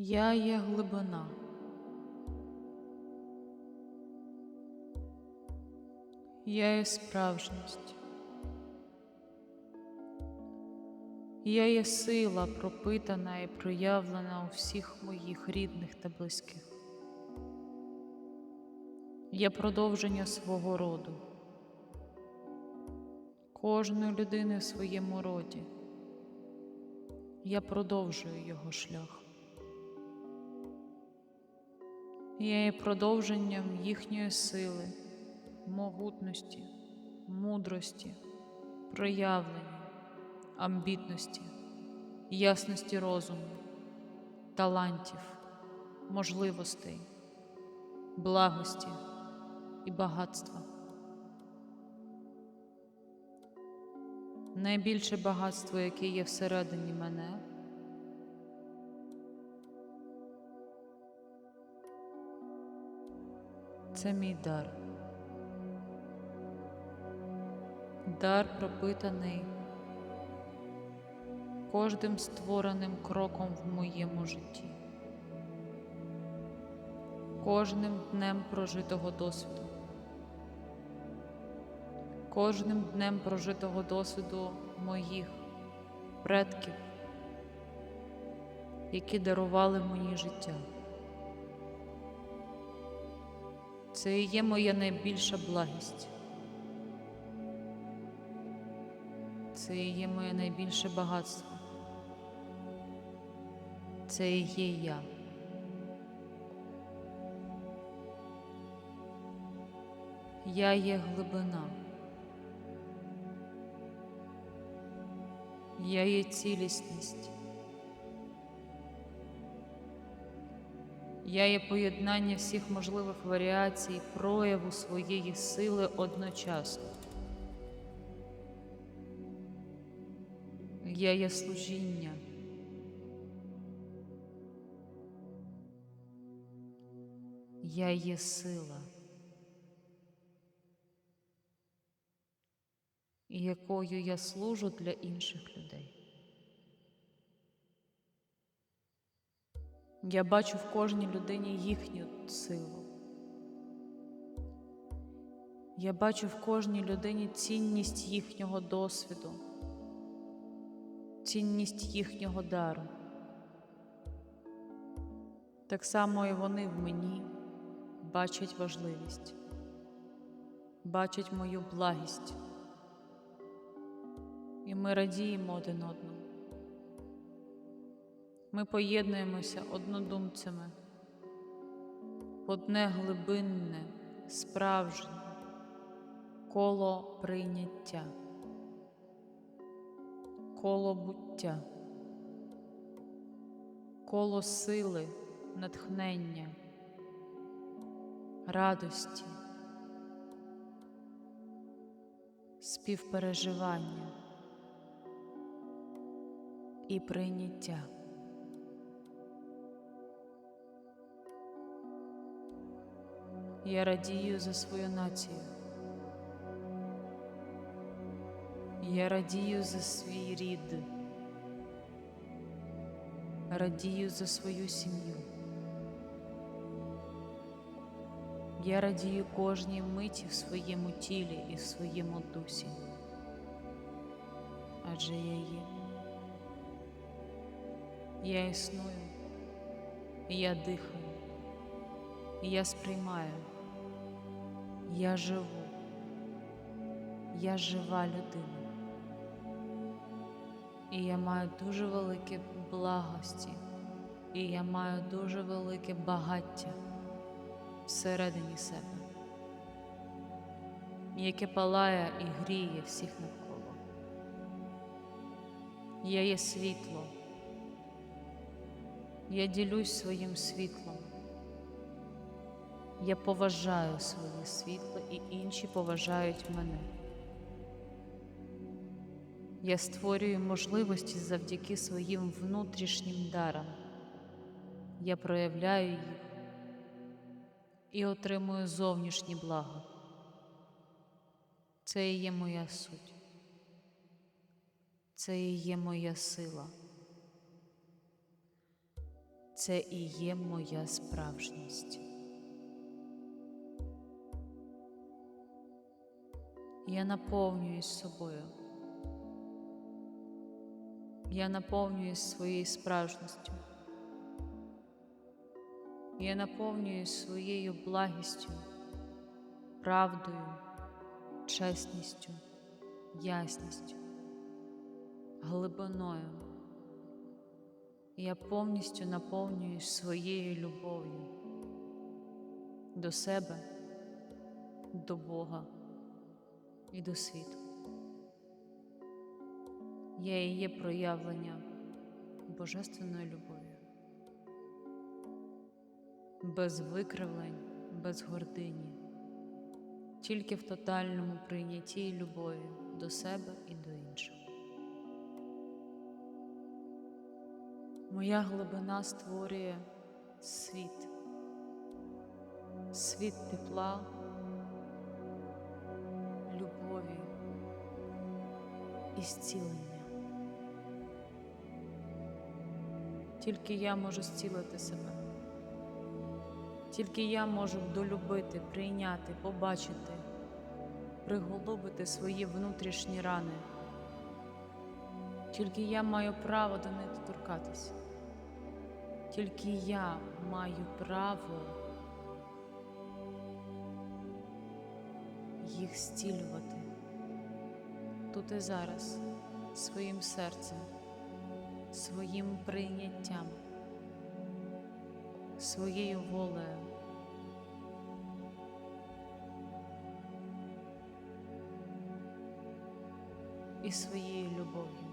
Я є глибина. Я є справжність. Я є сила, пропитана і проявлена у всіх моїх рідних та близьких. Я продовження свого роду, кожної людини в своєму роді. Я продовжую його шлях. Є продовженням їхньої сили, могутності, мудрості, проявлення, амбітності, ясності розуму, талантів, можливостей, благості і багатства. Найбільше багатство, яке є всередині мене, це мій дар. Дар пропитаний кожним створеним кроком в моєму житті, кожним днем прожитого досвіду, кожним днем прожитого досвіду моїх предків, які дарували мені життя. Це і є моя найбільша благість. Це і є моє найбільше багатство. Це і є я. Я є глибина. Я є цілісність. Я є поєднання всіх можливих варіацій прояву своєї сили одночасно. Я є служіння. Я є сила, якою я служу для інших людей. Я бачу в кожній людині їхню силу. Я бачу в кожній людині цінність їхнього досвіду, цінність їхнього дару. Так само і вони в мені бачать важливість, бачать мою благість, і ми радіємо один одному. Ми поєднуємося однодумцями. Одне глибинне, справжнє коло прийняття, коло буття, коло сили, натхнення, радості, співпереживання і прийняття. Я радію за свою націю. Я радію за свій рід. Радію за свою сім'ю. Я радію кожній миті в своєму тілі і в своєму дусі. Адже я є. Я існую, я дихаю, я сприймаю. Я живу, я жива людина. І я маю дуже велике благості, і я маю дуже велике багаття всередині себе, яке палає і гріє всіх навколо. Я є світло, я ділюсь своїм світлом. Я поважаю своє світло, і інші поважають мене. Я створюю можливості завдяки своїм внутрішнім дарам. Я проявляю їх і отримую зовнішні блага. Це і є моя суть. Це і є моя сила. Це і є моя справжність. Я наповнююсь собою. Я наповнююсь своєю справжністю. Я наповнююсь своєю благістю, правдою, чесністю, ясністю, глибиною. Я повністю наповнююсь своєю любов'ю до себе, до Бога і до світу. Я і є проявлення Божественної любові, без викривлень, без гордині, тільки в тотальному прийнятті любові до себе і до інших. Моя глибина створює світ, світ тепла, і зцілення. Тільки я можу зцілити себе. Тільки я можу долюбити, прийняти, побачити, приголубити свої внутрішні рани. Тільки я маю право до них доторкатися. Тільки я маю право їх зцілювати тут і зараз своїм серцем, своїм прийняттям, своєю волею. І своєю любов'ю.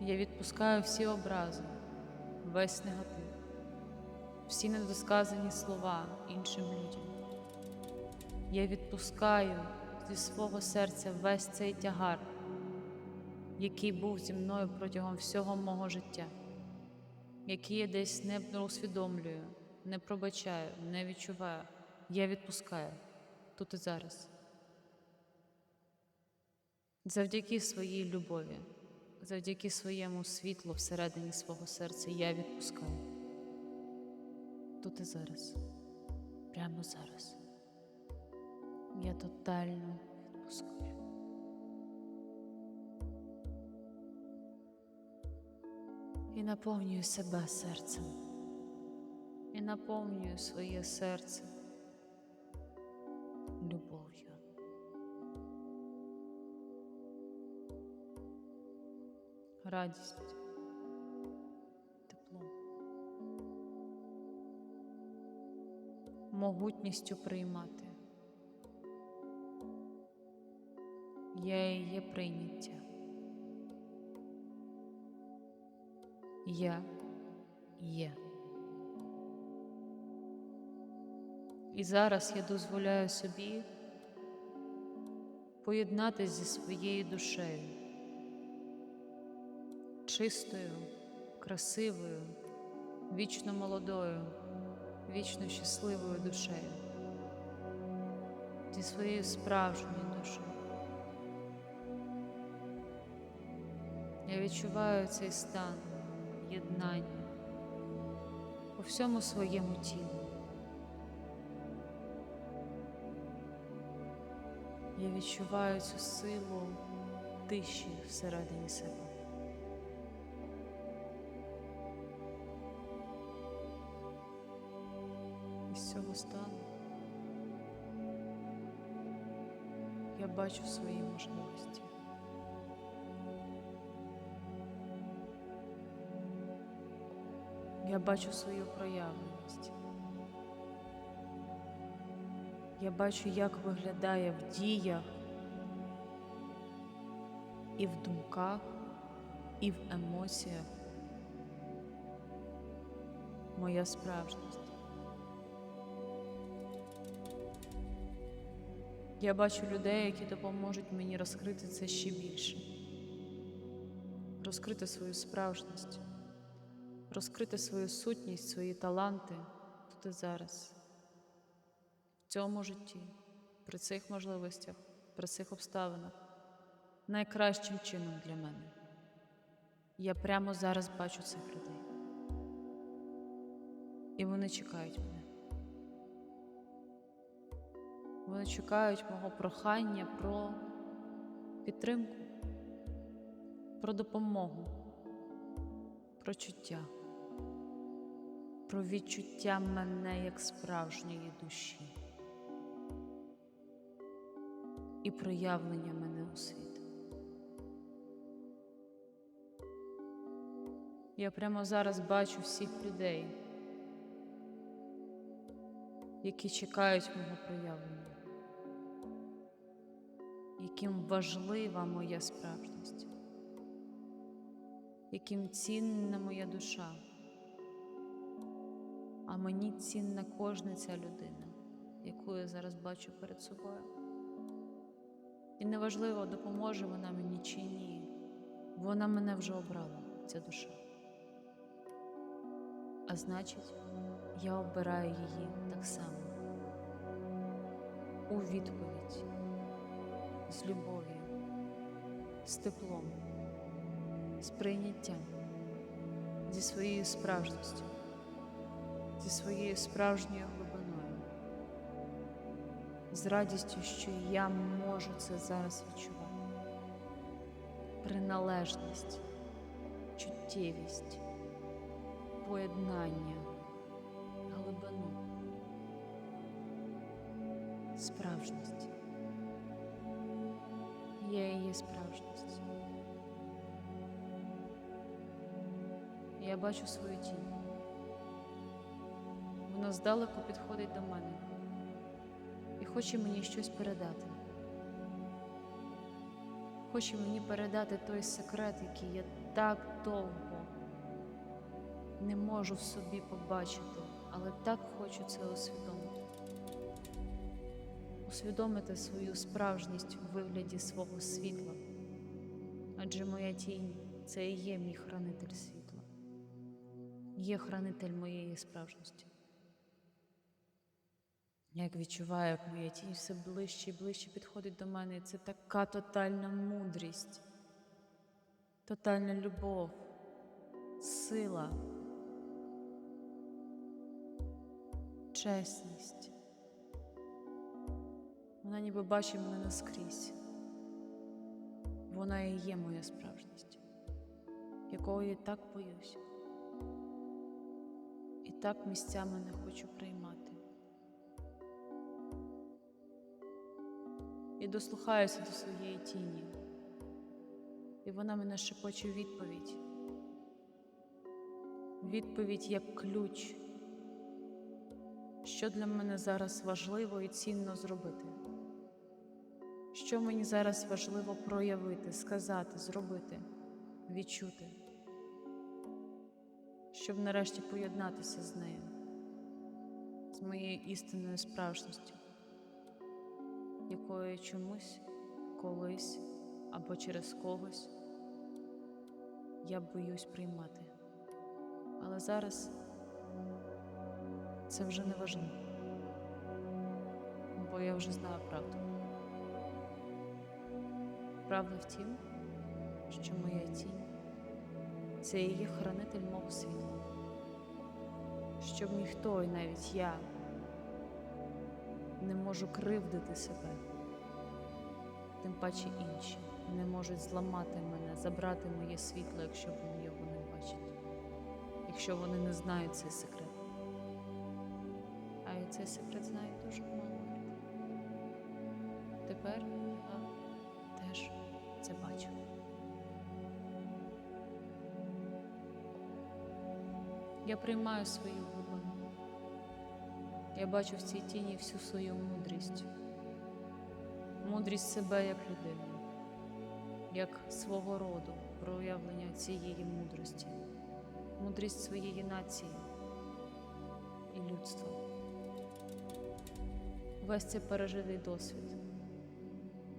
Я відпускаю всі образи, весь негатив, всі недосказані слова іншим людям. Я відпускаю зі свого серця весь цей тягар, який був зі мною протягом всього мого життя, який я десь не усвідомлюю, не пробачаю, не відчуваю. Я відпускаю тут і зараз. Завдяки своїй любові, завдяки своєму світлу всередині свого серця я відпускаю. Тут і зараз, прямо зараз. Я тотально відпускаю. І наповнюю себе серцем. І наповнюю своє серце любов'ю. Радість, теплом, могутністю приймати. Я і є прийняття. Я є. І зараз я дозволяю собі поєднатися зі своєю душею, чистою, красивою, вічно молодою, вічно щасливою душею, зі своєю справжньою Я відчуваю цей стан єднання по всьому своєму тілу. Я відчуваю цю силу тиші всередині себе. Із цього стану я бачу свої можливості. Я бачу свою проявленість. Я бачу, як виглядає в діях, і в думках, і в емоціях моя справжність. Я бачу людей, які допоможуть мені розкрити це ще більше, розкрити свою справжність розкрити свою сутність, свої таланти тут і зараз, в цьому житті, при цих можливостях, при цих обставинах, найкращим чином для мене. Я прямо зараз бачу цих людей. І вони чекають мене. Вони чекають мого прохання про підтримку, про допомогу, про чуття, про відчуття мене як справжньої душі і проявлення мене у світ. Я прямо зараз бачу всіх людей, які чекають мого проявлення, яким важлива моя справжність, яким цінна моя душа, а мені цінна кожна ця людина, яку я зараз бачу перед собою. І неважливо, допоможе вона мені чи ні, вона мене вже обрала, ця душа. А значить, я обираю її так само у відповідь з любов'ю, з теплом, з прийняттям, зі своєю справжністю, зі своєю справжньою глибиною, з радістю, що я можу це зараз відчувати. Приналежність, чуттєвість поєднання, глибину, справжність. Я є справжність. Я бачу свою тінь. Здалеку підходить до мене і хоче мені щось передати. Хоче мені передати той секрет, який я так довго не можу в собі побачити, але так хочу це усвідомити. Усвідомити свою справжність у вигляді свого світла. Адже моя тінь це і є мій хранитель світла, є хранитель моєї справжності. Як відчуваю, як моя тінь все ближче і ближче підходить до мене, і це така тотальна мудрість, тотальна любов, сила. чесність. Вона ніби бачить мене наскрізь. Вона і є моя справжність, якої я так боюсь. І так місцями не хочу приймати. І дослухаюся до своєї тіні, і вона мене шепоче відповідь. Відповідь як ключ що для мене зараз важливо і цінно зробити, що мені зараз важливо проявити, сказати, зробити, відчути, щоб нарешті поєднатися з нею, з моєю істинною справжністю, якою чомусь, колись або через когось я боюсь приймати. Але зараз це вже не важливо, бо я вже знаю правду. Правда в тім, що моя тінь це є хранитель мого світла, щоб ніхто, і навіть я, не можу кривдити себе, тим паче інші не можуть зламати мене, забрати моє світло, якщо вони його не бачать, якщо вони не знають цей секрет. А я цей секрет знаю дуже мало. Тепер я теж це бачу. Я приймаю свою глибину. Я бачу в цій тіні всю свою мудрість, мудрість себе як людини, як свого роду проявлення цієї мудрості, мудрість своєї нації і людства. Весь цей пережитий досвід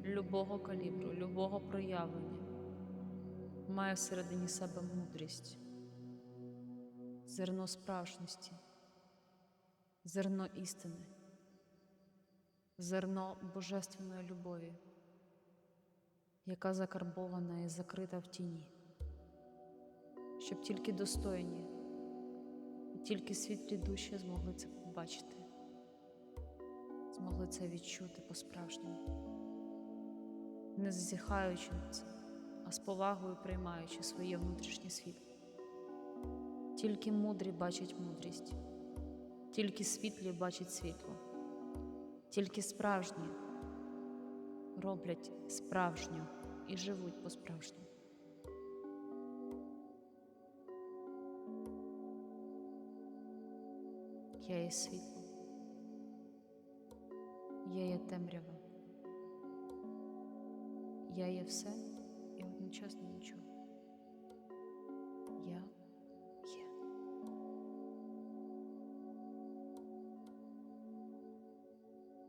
любого калібру, любого проявлення має всередині себе мудрість, зерно справжності, зерно істини, зерно божественної любові, яка закарбована і закрита в тіні, щоб тільки достойні і Тільки світлі душі змогли це побачити, змогли це відчути по-справжньому, не зазіхаючи на це, а з повагою приймаючи своє внутрішнє світло. Тільки мудрі бачать мудрість, тільки світлі бачать світло, тільки справжні роблять справжню і живуть по-справжньому. Я є світло, я є темрява, я є все і одночасно нічого.